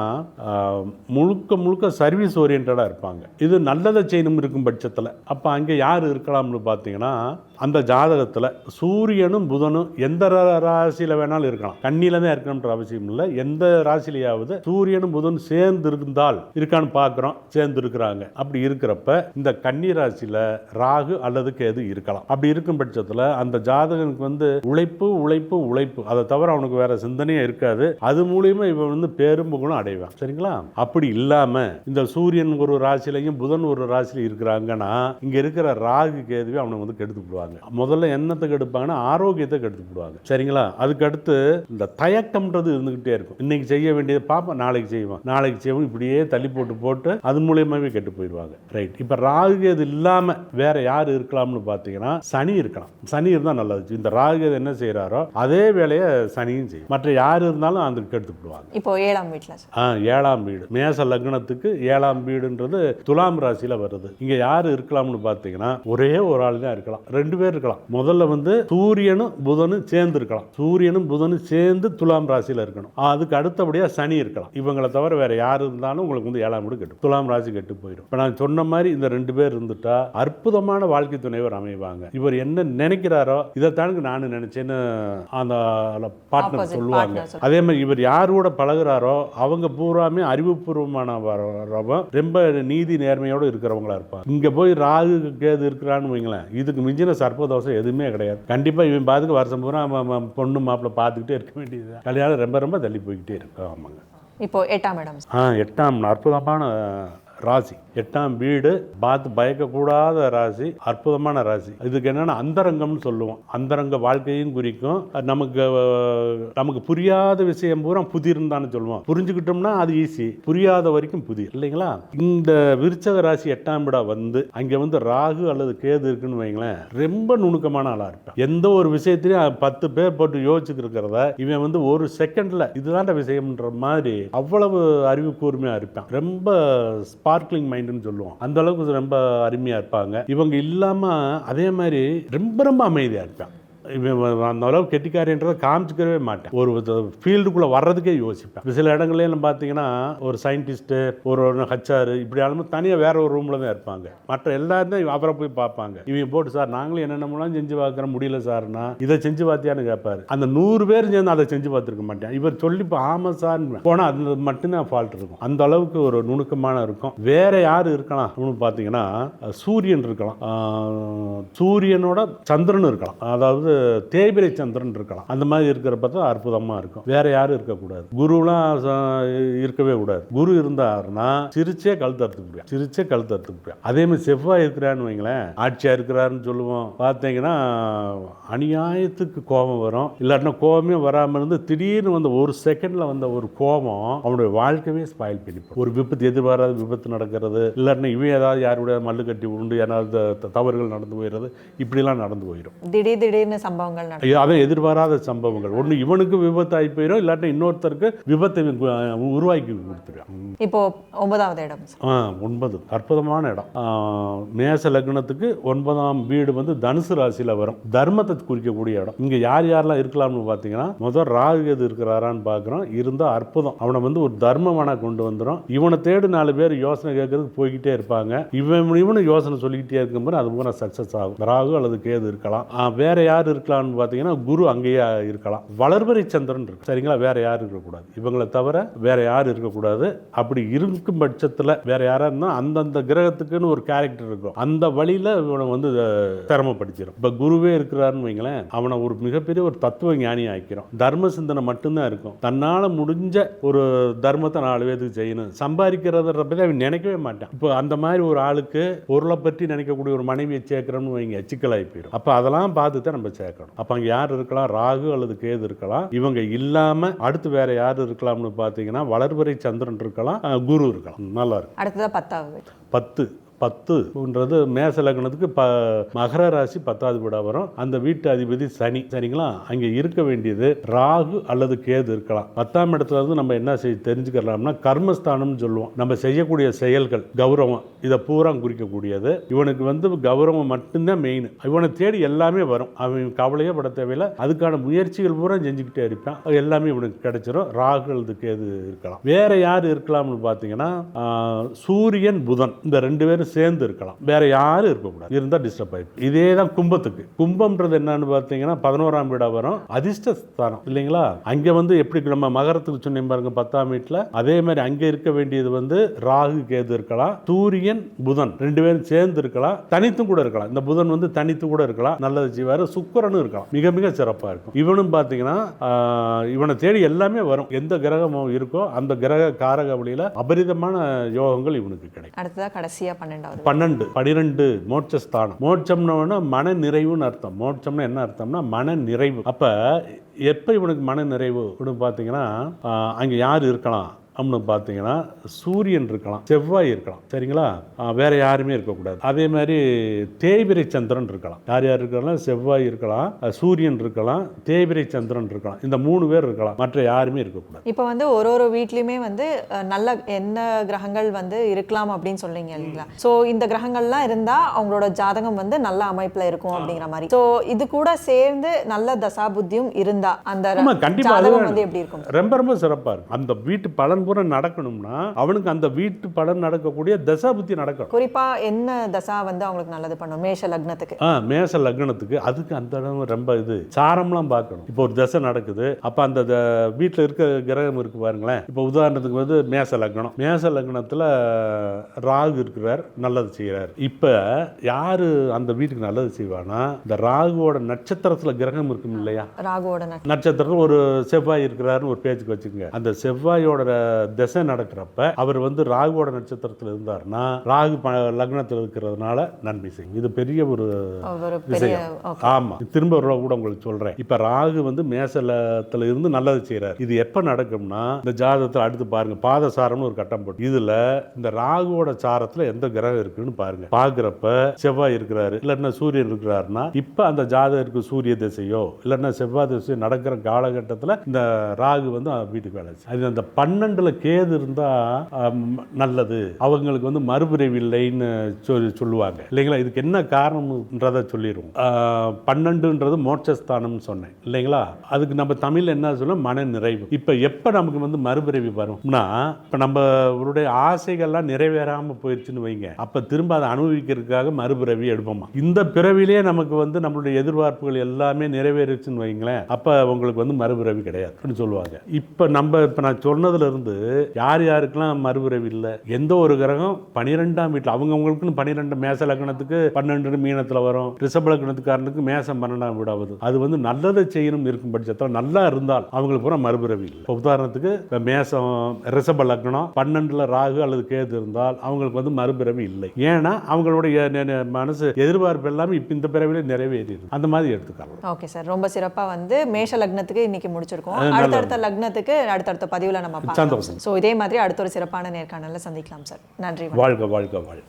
முழுக்க முழுக்க சர்வீஸ் ஓரியன்டாக இருப்பாங்க. இது நல்லதை செய்யணும் இருக்கும் பட்சத்தில். அப்போ அங்கே யார் இருக்கலாம்னு பார்த்தீங்கன்னா அந்த ஜாதகத்தில் சூரியனும் புதனும் எந்த ராசியில் வேணாலும் இருக்கலாம். கண்ணியில தான் இருக்கணும்ன்ற அவசியம் இல்லை. எந்த ராசிலையாவது சூரியனும் புதனும் சேர்ந்து இருந்தால் இருக்கான்னு பார்க்குறோம் சேர்ந்து இருக்கிறாங்க அப்படி இருக்கிறப்ப இந்த கன்னி ராசியில் ராகு அல்லது கேது இருக்கலாம். அப்படி இருக்கும் பட்சத்தில் அந்த ஜாதகனுக்கு வந்து உழைப்பு உழைப்பு உழைப்பு. அதை தவிர அவனுக்கு வேற சிந்தனையே இருக்காது. அது மூலியமாக இவன் வந்து பேரும் புகழும் அடைவான். சரிங்களா? அப்படி இல்லாமல் இந்த சூரியன் ஒரு ராசிலையும் புதன் ஒரு ராசியில இருக்கிறாங்கன்னா இங்கே இருக்கிற ராகு கேதுவே அவனை வந்து கெடுத்து விடுவாங்க முதல்ல என்னத்தை கெடுப்பாங்கன்னா ஆரோக்கியத்தை கெடுத்து விடுவாங்க சரிங்களா? அதுக்கு அடுத்து இந்த தயக்கம்ன்றது இருந்துகிட்டே இருக்கும். இன்னைக்கு செய்ய வேண்டியது பாப்பா நாளைக்கு செய்வான். நாளைக்கு செய்வோம் இப்படியே தள்ளி போட்டு போட்டு அது மூலியமாவே கெட்டு போயிடுவாங்க. ரைட் இப்ப ராகு கேது இல்லாம வேற யார் இருக்கலாம்னு பார்த்தீங்கன்னா சனி இருக்கலாம். சனி இருந்தால் நல்லது. இந்த ராகு கேது என்ன செய்றாரோ அதே வேலையை சனியும் செய்யும். மற்ற யார் இருந்தாலும் அந்த கெடுத்து விடுவாங்க இப்போ ஏழாம் வீட்டில் ஆ ஏழாம் வீடு. மேச லக்னத்துக்கு ஏழாம் வீடுன்றது துலாம் ராசியில வருது. இங்க யாரு இருக்கலாம்னு பார்த்தீங்கன்னா ஒரே ஒரு ஆள் தான் இருக்கலாம். ரெண்டு பேர் இருக்கலாம். முதல்ல வந்து சூரியனும் புதனும் சேர்ந்து இருக்கலாம். சூரியனும் புதனும் சேர்ந்து துலாம் ராசியில இருக்கணும். அதுக்கு அடுத்தபடியா சனி இருக்கலாம். இவங்களை தவிர வேற யார் இருந்தாலும் உங்களுக்கு வந்து ஏழாம் வீடு கெட்டு துலாம் ராசி கெட்டு போயிடும். இப்போ நான் சொன்ன மாதிரி இந்த ரெண்டு பேர் இருந்துட்டா அற்புதமான வாழ்க்கை துணைவர் அமைவாங்க. இவர் என்ன நினைக்கிறாரோ இதைத்தானுக்கு நான் நினைச்சேன்னு அந்த பார்ட்னர் Opposite சொல்லுவாங்க. அதே மாதிரி இவர் யாரோட பழகுறாரோ அவங்க பூராமே அறிவுபூர்வமானவன் ரொம்ப நீதி நேர்மையோடு இருக்கிறவங்களா இருப்பாங்க. இங்க போய் ராகு கேது இருக்கிறான்னு வைங்களேன். இதுக்கு மிஞ்சின சர்ப்பதோஷம் எதுவுமே கிடையாது. கண்டிப்பா இவன் பாத்துக்கு வருஷம் பூரா பொண்ணு மாப்பிள்ளை பார்த்துக்கிட்டே இருக்க வேண்டியது கல்யாணம் ரொம்ப ரொம்ப தள்ளி போய்கிட்டே இருக்கு ஆமாங்க. இப்போ எட்டாம் இடம். ஆ எட்டாம் அற்புதமான ராசி. எட்டாம் வீடு பார்த்து பயக்கக்கூடாத ராசி அற்புதமான ராசி. இதுக்கு என்னென்னா அந்தரங்கம்னு சொல்லுவோம். அந்தரங்க வாழ்க்கையும் குறிக்கும். நமக்கு நமக்கு புரியாத விஷயம் பூரா புதிர்ந்தான்னு சொல்லுவோம். புரிஞ்சுக்கிட்டோம்னா அது ஈஸி. புரியாத வரைக்கும் புதிர். இல்லைங்களா? இந்த விருச்சக ராசி எட்டாம் வீடா வந்து அங்கே வந்து ராகு அல்லது கேது இருக்குன்னு வைங்களேன் ரொம்ப நுணுக்கமான ஆளாக இருப்பேன். எந்த ஒரு விஷயத்திலையும் பத்து பேர் போட்டு யோசிச்சுட்டு இருக்கிறத இவன் வந்து ஒரு செகண்டில் இதுதான்டா விஷயம்ன்ற மாதிரி அவ்வளவு அறிவு கூர்மையாக இருப்பான். ரொம்ப ஸ்பார்க்லிங் மைண்டுன்னு சொல்லுவோம். அந்த அளவுக்கு ரொம்ப அருமையாக இருப்பாங்க. இவங்க இல்லாமல் அதே மாதிரி ரொம்ப ரொம்ப அமைதியாக இருப்பாங்க. அந்த அளவு கெட்டிக்காரின்றதை காமிச்சிக்கவே மாட்டேன். ஒரு ஃபீல்டுக்குள்ளே வர்றதுக்கே யோசிப்பேன். சில இடங்கள்லாம் பார்த்தீங்கன்னா ஒரு சயின்டிஸ்ட்டு ஒரு ஹச்ஆர் இப்படி ஆளுமே தனியாக வேற ஒரு ரூமில் தான் இருப்பாங்க. மற்ற எல்லாருமே அவரை போய் பார்ப்பாங்க. இவங்க போட்டு சார் நாங்களும் என்னென்னலாம் செஞ்சு பார்க்குறோம் முடியல சார்னா இதை செஞ்சு பார்த்தியான்னு கேட்பாரு அந்த நூறு பேர் சேர்ந்து அதை செஞ்சு பார்த்துருக்க மாட்டேன். இவர் சொல்லி இப்போ ஆமாம் சார் போனால் அது மட்டும்தான் ஃபால்ட் இருக்கும். அந்த அளவுக்கு ஒரு நுணுக்கமான இருக்கும். வேற யார் இருக்கலாம் அப்படின்னு பார்த்தீங்கன்னா சூரியன் இருக்கலாம். சூரியனோட சந்திரன் இருக்கலாம். அதாவது தேய்பிரை சந்திரன் இருக்கலாம். அந்த மாதிரி இருக்கிறப்ப தான் அற்புதமாக இருக்கும். வேற யாரும் இருக்கக்கூடாது. குருலாம் இருக்கவே கூடாது. குரு இருந்தாருன்னா சிரிச்சே கழுத்து அறுத்துக்க முடியும் சிரிச்சே கழுத்து அறுத்துக்க முடியும் அதே மாதிரி செவ்வாய் இருக்கிறான்னு வைங்களேன் ஆட்சியாக இருக்கிறாருன்னு சொல்லுவோம். பார்த்தீங்கன்னா அநியாயத்துக்கு கோபம் வரும். இல்லாட்டினா கோபமே வராமல் இருந்து திடீர்னு வந்த ஒரு செகண்டில் வந்த ஒரு கோபம் அவனுடைய வாழ்க்கையே ஸ்பாயில் பண்ணிப்போம் ஒரு விபத்து எதிர்பாராத விபத்து நடக்கிறது. இல்லாட்டினா இவன் ஏதாவது யாருடைய மல்லு கட்டி உண்டு ஏதாவது தவறுகள் நடந்து போயிடுறது இப்படிலாம் நடந்து போயிடும். திடீர் திடீர்னு சம்பவங்கள் நடக்கும். ஐயோ, அதான் எதிர்பாராத சம்பவங்கள். ஒன்று இவனுக்கு விபத்து ஆகி போயிடும் இல்லாட்டினா இன்னொருத்தருக்கு விபத்தை உருவாக்கி கொடுத்துருவான் இப்போ ஒன்பதாவது இடம். ஆ ஒன்பது. அற்புதமான இடம். மேச லக்னத்துக்கு ஒன்பதாம் வீடு வந்து தனுசு ராசியில் வரும். தர்மத்தை குறிக்கக்கூடிய இடம். இங்கே யார் யாரெல்லாம் இருக்கலாம்னு பார்த்தீங்கன்னா முதல் ராகு எது இருக்கிறாரான்னு பார்க்குறோம். இருந்தால் அற்புதம். அவனை வந்து ஒரு தர்மமான கொண்டு வந்துடும் இவனை தேடி நாலு பேர் யோசனை கேட்கறதுக்கு போய்கிட்டே இருப்பாங்க. இவன் இவனு யோசனை சொல்லிக்கிட்டே இருக்கும்போது அது பூரா சக்ஸஸ் ஆகும். ராகு அல்லது கேது இருக்கலாம். வேற யார் இருக்கலாம்னு பார்த்தீங்கன்னா குரு அங்கேயே இருக்கலாம். வளர்வரை சந்திரன் இருக்கு. சரிங்களா? வேற யாரும் இருக்கக்கூடாது. இவங்களை தவிர வேற யாரும் இருக்கக்கூடாது. அப்படி இருக்கும் பட்சத்தில் வேற யாராக இருந்தால் அந்தந்த கிரகத்துக்குன்னு ஒரு கேரக்டர் இருக்கும். அந்த வழியில் இவனை வந்து அஹ், திறமைப்படுத்திடும் இப்போ குருவே இருக்கிறாருன்னு வைங்களேன் அவனை ஒரு மிகப்பெரிய ஒரு தத்துவ ஞானி ஆக்கிறோம் தர்ம சிந்தனை மட்டும்தான் இருக்கும். தன்னால் முடிஞ்ச ஒரு தர்மத்தை நாலு பேருக்கு செய்யணும். சம்பாதிக்கிறத பற்றி அவன் நினைக்கவே மாட்டான். இப்போ அந்த மாதிரி ஒரு ஆளுக்கு பொருளை பற்றி நினைக்கக்கூடிய ஒரு மனைவியை சேர்க்கிறோம்னு வைங்க சிக்கலாகி போயிடும் அப்போ அதெல்லாம் பார்த்து தான் நம்ம சேர்க்கணும். அப்போ அங்கே யார் இருக்கலாம்? ராகு அல்லது கேது இருக்கலாம். இவங்க இல்லாமல் அடுத்து வேற யார் இருக்கலாம்னு பார்த்தீங்கன்னா வளர்வரை சந்திரன் இருக்கலாம் குரு இருக்கலாம். நல்லா இருக்கும். அடுத்ததா பத்தாவது. பத்து. பத்துன்றது மேச லக்னத்துக்கு ப மகர ராசி பத்தாவது வீடா வரும். அந்த வீட்டு அதிபதி சனி. சரிங்களா? அங்கே இருக்க வேண்டியது ராகு அல்லது கேது இருக்கலாம். பத்தாம் இடத்துல இருந்து நம்ம என்ன செய் தெரிஞ்சுக்கலாம்னா கர்மஸ்தானம்னு சொல்லுவோம். நம்ம செய்யக்கூடிய செயல்கள் கௌரவம் இதை பூரா குறிக்கக்கூடியது. இவனுக்கு வந்து கௌரவம் மட்டும்தான் மெயின் இவனை தேடி எல்லாமே வரும். அவன் கவலையே பட தேவையில்லை. அதுக்கான முயற்சிகள் பூரா செஞ்சுக்கிட்டே இருப்பான். எல்லாமே இவனுக்கு கிடைச்சிரும். ராகு அல்லது கேது இருக்கலாம். வேற யார் இருக்கலாம்னு பார்த்தீங்கன்னா சூரியன் புதன். இந்த ரெண்டு பேரும் சேர்ந்து இருக்கலாம் வேற யாரும் இருக்கக்கூடாது. இருந்தால் டிஸ்டர்ப் ஆயிடும் இதே தான் கும்பத்துக்கு. கும்பம்ன்றது என்னன்னு பார்த்தீங்கன்னா பதினோராம் வீடாக வரும். அதிர்ஷ்டஸ்தானம். இல்லைங்களா? அங்கே வந்து எப்படி நம்ம மகரத்துக்கு சொன்னேன் பாருங்க பத்தாம் வீட்டில் அதே மாதிரி அங்கே இருக்க வேண்டியது வந்து ராகு கேது இருக்கலாம். சூரியன் புதன். ரெண்டு பேரும் சேர்ந்து இருக்கலாம். தனித்தும் கூட இருக்கலாம். இந்த புதன் வந்து தனித்து கூட இருக்கலாம். நல்லது செய்வார். சுக்கரனும் இருக்கலாம். மிக மிக சிறப்பாக இருக்கும். இவனும் பார்த்தீங்கன்னா இவனை தேடி எல்லாமே வரும். எந்த கிரகம் இருக்கோ அந்த கிரக காரக வழியில் அபரிதமான யோகங்கள் இவனுக்கு கிடைக்கும். கடைசியாக பன்னெண்டாவது பன்னெண்டு பனிரெண்டு மோட்சஸ்தானம். மோட்சம்னா மன நிறைவுன்னு அர்த்தம். மோட்சம்னா என்ன அர்த்தம்னா மன நிறைவு. அப்போ எப்போ இவனுக்கு மன நிறைவு அப்படின்னு பார்த்தீங்கன்னா அங்கே யார் இருக்கலாம்? அப்படின்னு பார்த்தீங்கன்னா சூரியன் இருக்கலாம் செவ்வாய் இருக்கலாம். சரிங்களா? வேற யாருமே இருக்கக்கூடாது. அதே மாதிரி தேய்பிரை சந்திரன் இருக்கலாம். யார் யார் இருக்கலாம் செவ்வாய் இருக்கலாம் சூரியன் இருக்கலாம் தேய்பிரை சந்திரன் இருக்கலாம். இந்த மூணு பேர் இருக்கலாம். மற்ற யாருமே இருக்கக்கூடாது. இப்போ வந்து ஒரு ஒரு வீட்லயுமே வந்து நல்ல என்ன கிரகங்கள் வந்து இருக்கலாம் அப்படின்னு சொல்றீங்க இல்லைங்களா? ஸோ இந்த கிரகங்கள்லாம் இருந்தா அவங்களோட ஜாதகம் வந்து நல்ல அமைப்புல இருக்கும் அப்படிங்கிற மாதிரி. ஸோ இது கூட சேர்ந்து நல்ல தசா புத்தியும் இருந்தா அந்த ஆமா, கண்டிப்பா. ஜாதகம் அதுதான். வந்து எப்படி இருக்கும்? ரொம்ப ரொம்ப சிறப்பாக இருக்கும். அந்த வீட்டு பலன் பூரா நடக்கணும்னா அவனுக்கு அந்த வீட்டு பலன் நடக்கக்கூடிய தசா புத்தி நடக்கணும். குறிப்பா என்ன தசா வந்து அவங்களுக்கு நல்லது பண்ணும்? மேஷ லக்னத்துக்கு. ஆ மேச லக்னத்துக்கு. அதுக்கு அந்த இடம் ரொம்ப இது. சாரம்லாம் பார்க்கணும். இப்போ ஒரு தசை நடக்குது. அப்போ அந்த வீட்டில் இருக்க கிரகம் இருக்கு பாருங்களேன். இப்போ உதாரணத்துக்கு வந்து மேச லக்னம். மேச லக்னத்தில் ராகு இருக்கிறார் நல்லது செய்கிறார் இப்போ யார் அந்த வீட்டுக்கு நல்லது செய்வானா இந்த ராகுவோட நட்சத்திரத்தில் கிரகம் இருக்கும் இல்லையா? ராகுவோட நட்ச- நட்சத்திரம் ஒரு செவ்வாய் இருக்கிறாருன்னு ஒரு பேச்சுக்கு வச்சுக்கோங்க. அந்த செவ்வாயோட திசை நடக்கிறப்ப அவர் வந்து ராகுவோட நட்சத்திரத்தில் இருந்தாருன்னா ராகு லக்னத்தில் இருக்கிறதுனால நன்மை செய்யும் இது பெரிய ஒரு விஷயம். ஆமா. திரும்ப கூட உங்களுக்கு சொல்றேன். இப்ப ராகு வந்து மேசலத்துல இருந்து நல்லது செய்றாரு. இது எப்ப நடக்கும்னா இந்த ஜாதகத்துல அடுத்து பாருங்க பாதசாரம்னு ஒரு கட்டம் போட்டு. இதுல இந்த ராகுவோட சாரத்துல எந்த கிரகம் இருக்குன்னு பாருங்க. பாக்குறப்ப செவ்வாய் இருக்கிறாரு. இல்லைன்னா சூரியன் இருக்கிறாருன்னா இப்ப அந்த ஜாதகருக்கு சூரிய திசையோ இல்லைன்னா செவ்வாய் திசையோ நடக்கிற காலகட்டத்துல இந்த ராகு வந்து வீட்டுக்கு வேலை. அது அந்த பன்னெண்டுல இடத்துல கேது இருந்தா நல்லது. அவங்களுக்கு வந்து மறுபிறவி இல்லைன்னு சொல்லி சொல்லுவாங்க. இல்லைங்களா? இதுக்கு என்ன காரணம்ன்றதை சொல்லிடுவோம் பன்னெண்டுன்றது மோட்சஸ்தானம்னு சொன்னேன். இல்லைங்களா? அதுக்கு நம்ம தமிழ்ல என்ன சொல்ல மன நிறைவு. இப்போ எப்போ நமக்கு வந்து மறுபிறவி வரும்னா இப்போ நம்மளுடைய ஆசைகள்லாம் நிறைவேறாம போயிடுச்சுன்னு வைங்க. அப்போ திரும்ப அதை அனுபவிக்கிறதுக்காக மறுபிறவி எடுப்போமா? இந்த பிறவிலே நமக்கு வந்து நம்மளுடைய எதிர்பார்ப்புகள் எல்லாமே நிறைவேறிச்சுன்னு வைங்களேன். அப்போ உங்களுக்கு வந்து மறுபிறவி கிடையாதுன்னு சொல்லுவாங்க. இப்போ நம்ம இப்போ நான் சொன்னதுல இருந்து யார் யாருக்கெல்லாம் மறுபிறவி இல்லை? எந்த ஒரு கிரகம் பனிரெண்டாம் வீட்டில் அவங்கவுங்களுக்குன்னு பன்னிரெண்டு மேச லக்னத்துக்கு பன்னெண்டு மீனத்தில் வரும். ரிஷப லக்னத்துக்காரனுக்கு மேசம் பன்னெண்டாம் வீடு ஆகுது அது வந்து நல்லதை செய்யணும் இருக்கும் பட்சத்தில் நல்லா இருந்தால் அவங்களுக்கு பூரா மறுபிறவி இல்லை. இப்போ உதாரணத்துக்கு மேசம் ரிஷப லக்னம் பன்னெண்டுல ராகு அல்லது கேது இருந்தால் அவங்களுக்கு வந்து மறுபிறவி இல்லை. ஏன்னா அவங்களுடைய மனசு எதிர்பார்ப்பு எல்லாமே இப்போ இந்த பிறவிலே நிறைவேறிடுது அந்த மாதிரி எடுத்துக்கலாம். ஓகே சார் ரொம்ப சிறப்பா வந்து மேஷ லக்னத்துக்கு இன்னைக்கு முடிச்சிருக்கோம். அடுத்தடுத்த லக்னத்துக்கு அடுத்தடுத்த பதிவுல நம்ம சந்தோஷம். ஸோ இதே மாதிரி அடுத்த ஒரு சிறப்பான நேர்காணல்ல சந்திக்கலாம் சார் நன்றி வாழ்க வாழ்க வாழ்க.